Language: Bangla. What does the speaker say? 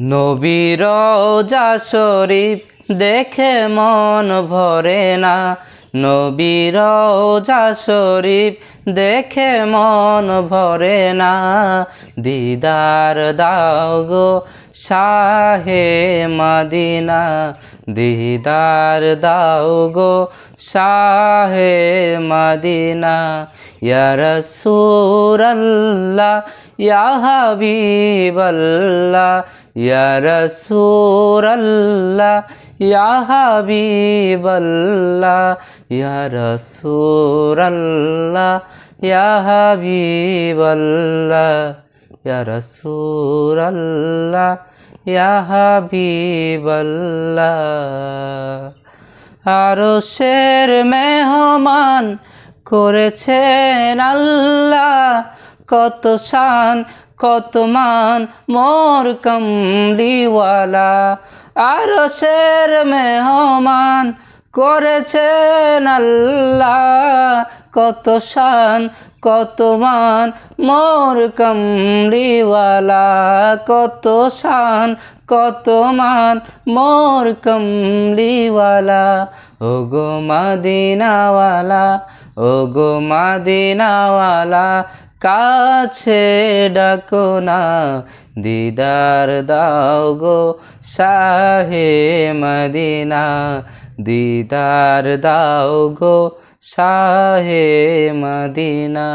নবীর শরীফ দেখে মন ভরে না। নবীর শরীফ দেখে মন ভরে না। দিদার দাও গো শাহে মদিনা। দিদার দাও গো শাহে মদিনা। ইয়া রাসূলাল্লাহ ইয়া হাবিবাল্লাহ ইয়া রাসূলাল্লাহ, ইয়া হাবিবাল্লাহ, ইয়া রাসূলাল্লাহ, ইয়া হাবিবাল্লাহ, ইয়া রাসূলাল্লাহ, ইয়া হাবিবাল্লাহ। আরও শের মেহমান করেছেন আল্লাহ কত শান, কত মান, মোর কমলিওয়ালা। আরও শের মেহমান করেছেন আল্লাহ কত শান, কত মান, মোর কমলিওয়ালা। কত শান, কত মান, মোর কমলিওয়ালা। ও গো মাদিনাওয়ালা ও গো মাদিনাওয়ালা কাছে ডাকো না দিদার দাও গো শাহে মদিনা দিদার দাও গো সাহে মদিনা।